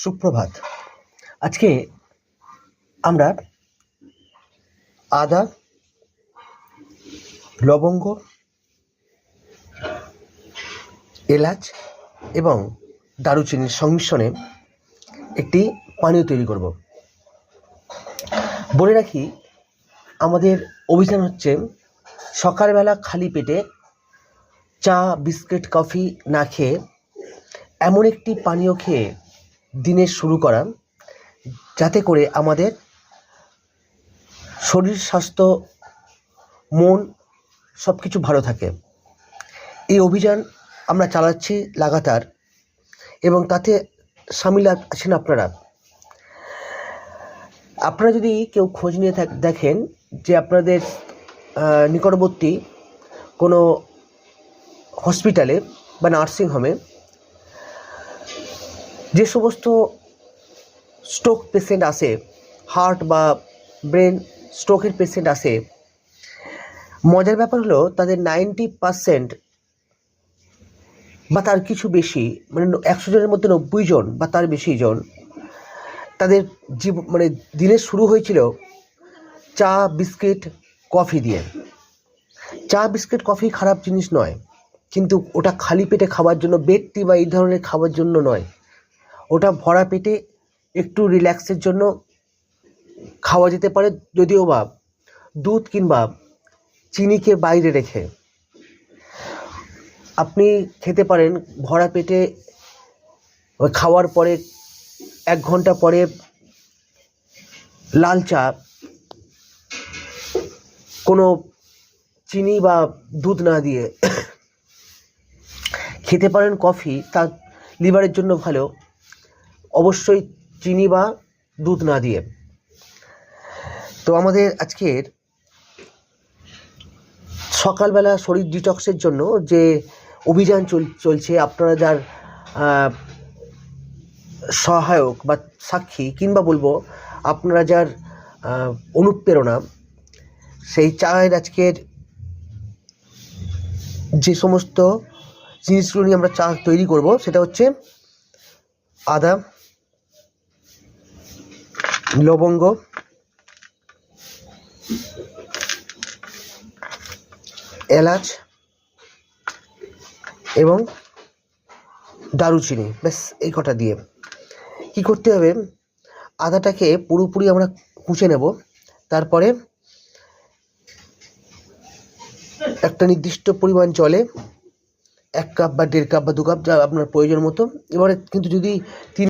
সুপ্রভাত। আজকে আমরা আদা, লবঙ্গ, এলাচ এবং দারুচিনির সংমিশ্রণে একটি পানীয় তৈরি করব। বলে রাখি, আমাদের অভিযান হচ্ছে সকালবেলা খালি পেটে চা, বিস্কিট, কফি না খেয়ে এমন একটি পানীয় খেয়ে দিনের শুরু করা, যাতে করে আমাদের শরীর, স্বাস্থ্য, মন সব কিছু ভালো থাকে। এই অভিযান আমরা চালাচ্ছি লাগাতার এবং তাতে সামিল আছেন আপনারা। আপনারা যদি কেউ খোঁজ নিয়ে দেখেন যে আপনাদের নিকটবর্তী কোনো হসপিটালে বা নার্সিংহোমে যে সমস্ত স্ট্রোক পেশেন্ট আসে হার্ট বা ব্রেন স্ট্রোকের পেশেন্ট আসে মজার ব্যাপার হলো তাদের নাইনটি পারসেন্ট বা তার কিছু বেশি মানে একশো জনের মধ্যে নব্বই জন বা তার বেশি জন, তাদের জীব মানে দিনের শুরু হয়েছিল চা, বিস্কিট, কফি দিয়ে। চা, বিস্কিট, কফি খারাপ জিনিস নয়, কিন্তু ওটা খালি পেটে খাওয়ার জন্য টি বা এই ধরনের খাওয়ার জন্য নয়। ওটা ভরা পেটে একটু রিল্যাক্সের জন্য খাওয়া যেতে পারে, যদিও বা দুধ কিংবা চিনিকে বাইরে রেখে। আপনি খেতে পারেন ভরা পেটে, খাওয়ার পরে এক ঘণ্টা পরে লাল চা, কোনো চিনি বা দুধ না দিয়ে খেতে পারেন কফি তা লিভারের জন্য ভালো। অবশ্যই চিনি বা দুধ না দিয়ে। তো আমাদের আজকের সকালবেলা শরীর ডিটক্সের জন্য যে অভিযান চল, চলছে, আপনারা যার সহায়ক বা সাক্ষী কিংবা বলব আপনারা যার অনুপ্রেরণা, সেই চায়ের আজকের যে সমস্ত জিনিসগুলো নিয়ে আমরা চা তৈরি করব, সেটা হচ্ছে আদা লবঙ্গ এলাচ এবং দারুচিনি। ব্যাস, এই কটা দিয়ে। কি করতে হবে? আদাটাকে পুরোপুরি আমরা কুচে নেব। তারপরে একটা নির্দিষ্ট পরিমাণ জলে এক কাপ বা দেড় কাপ বা দু কাপ যা আপনার প্রয়োজন মতো। এবারে কিন্তু যদি তিন